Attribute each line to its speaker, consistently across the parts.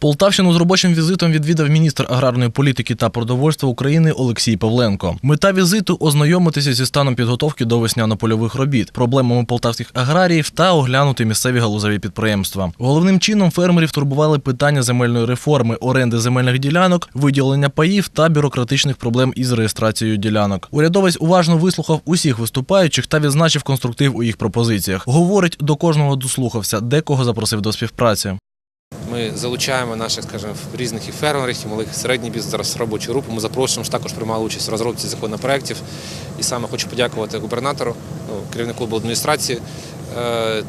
Speaker 1: Полтавщину з робочим візитом відвідав міністр аграрної політики та продовольства України Олексій Павленко. Мета візиту ознайомитися зі станом підготовки до весняно-польових робіт, проблемами полтавських аграріїв та оглянути місцеві галузеві підприємства. Головним чином фермерів турбували питання земельної реформи, оренди земельних ділянок, виділення паїв та бюрократичних проблем із реєстрацією ділянок. Урядовець уважно вислухав усіх виступаючих та відзначив конструктив у їх пропозиціях. Говорить, до кожного дослухався, декого запросив до співпраці.
Speaker 2: Ми залучаємо наших, скажімо, різних і фермерів, і малих і середніх бізнес зараз робочу групу. Ми запрошуємо що також приймали участь в розробці законопроєктів. І саме хочу подякувати губернатору, ну, керівнику обладміністрації, е,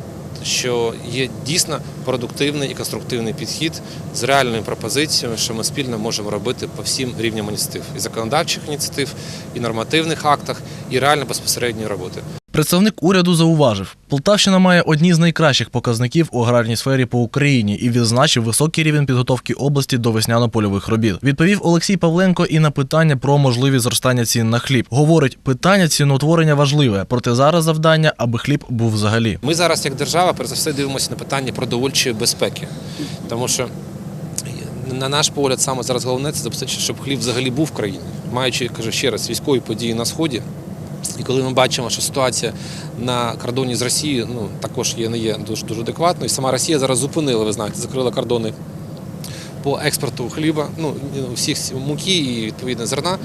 Speaker 2: що є дійсно продуктивний і конструктивний підхід з реальною пропозицією, що ми спільно можемо робити по всім рівням ініціатив і законодавчих ініціатив, і нормативних актах, і реально безпосередньої роботи.
Speaker 1: Представник уряду зауважив, Полтавщина має одні з найкращих показників у аграрній сфері по Україні і відзначив високий рівень підготовки області до весняно-польових робіт. Відповів Олексій Павленко і на питання про можливість зростання цін на хліб. Говорить, питання ціноутворення важливе, проте зараз завдання, аби хліб був взагалі.
Speaker 2: Ми зараз, як держава, перш за все дивимося на питання продовольчої безпеки, тому що на наш погляд, саме зараз головне це забезпечити, щоб хліб взагалі був в країні, маючи кажу ще раз військові події на сході. І коли ми бачимо, що ситуація на кордоні з Росією ну також є не є дуже дуже адекватною. Сама Росія зараз зупинила, ви знаєте, закрила кордони по експорту хліба, ну всіх муки і відповідно зерна.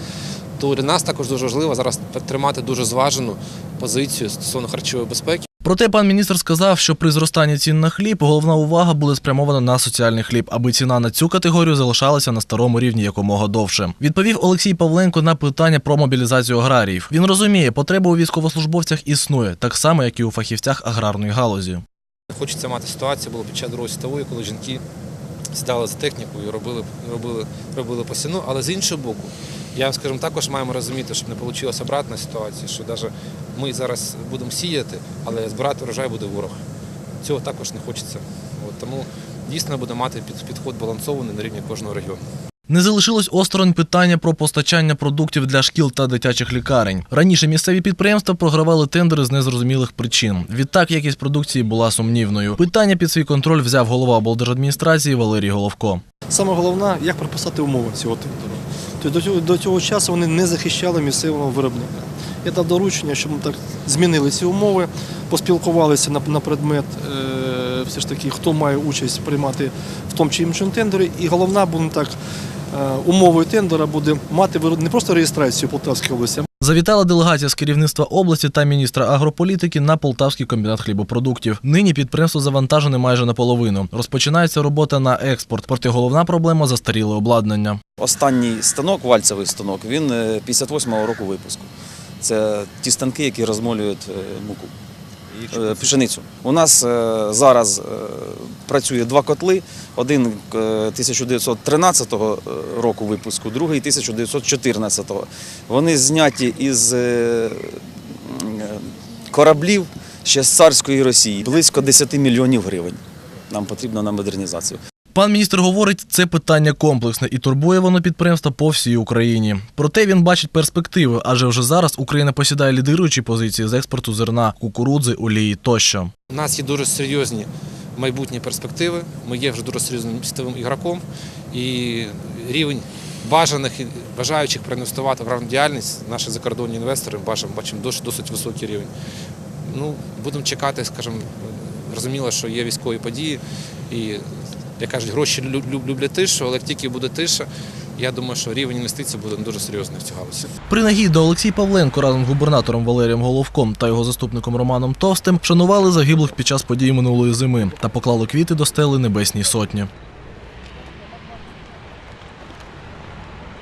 Speaker 2: То для нас також дуже важливо зараз тримати дуже зважену позицію стосовно харчової безпеки.
Speaker 1: Проте пан міністр сказав, що при зростанні цін на хліб головна увага буде спрямована на соціальний хліб, аби ціна на цю категорію залишалася на старому рівні якомога довше. Відповів Олексій Павленко на питання про мобілізацію аграріїв. Він розуміє, потреба у військовослужбовцях існує, так само як і у фахівцях аграрної галузі.
Speaker 2: Хочеться мати ситуацію, було під час Другої світової, коли жінки сідали за техніку і робили, робили, робили посіну. Але з іншого боку, я скажімо, також маємо розуміти, щоб не вийшла обратна ситуація, що навіть ми зараз будемо сіяти, але збирати врожай буде ворог. Цього також не хочеться. От, тому дійсно буде мати під, підход балансований на рівні кожного регіону.
Speaker 1: Не залишилось осторонь питання про постачання продуктів для шкіл та дитячих лікарень. Раніше місцеві підприємства програвали тендери з незрозумілих причин. Відтак якість продукції була сумнівною. Питання під свій контроль взяв голова облдержадміністрації Валерій Головко.
Speaker 3: Саме головне, як прописати умови цього тендеру. Тобто до цього, часу вони не захищали місцевого виробника. Я дав доручення, щоб ми так змінили ці умови, поспілкувалися на, на предмет е, все ж таки, хто має участь приймати в тому чи іншому тендері. І головна буде так, е, умовою тендера буде мати не просто реєстрацію Полтавської області,
Speaker 1: Завітала делегація з керівництва області та міністра агрополітики на Полтавський комбінат хлібопродуктів. Нині підприємство завантажене майже наполовину. Розпочинається робота на експорт, проте головна проблема застаріле обладнання.
Speaker 4: Останній станок, вальцевий станок, він е, 58-го року випуску. Це ті станки, які розмолюють е, муку. Е, Пшеницю. У нас е, зараз е, працює два котли: один е, 1913 року випуску, другий 1914. Вони зняті із кораблів ще з царської Росії. Близько 10 мільйонів гривень. Нам потрібно на модернізацію.
Speaker 1: Пан міністр говорить, це питання комплексне і турбує воно підприємства по всій Україні. Проте він бачить перспективи, адже вже зараз Україна посідає лідируючі позиції з експорту зерна, кукурудзи, олії тощо.
Speaker 2: У нас є дуже серйозні майбутні перспективи. Ми є вже дуже серйозним світовим ігроком, і рівень бажаних і бажаючих проінвестувати в аграрну діяльність наші закордонні інвестори бачимо, бачимо досить, досить високий рівень. Ну, будемо чекати, скажімо, розуміло, що є військові події, і як кажуть, гроші лю- лю- люблять тишу, але як тільки буде тиша, я думаю, що рівень інвестицій буде дуже серйозний в цю галузі.
Speaker 1: Принагідно Олексій Павленко разом з губернатором Валерієм Головком та його заступником Романом Товстим вшанували загиблих під час подій минулої зими та поклали квіти до стели Небесній Сотні.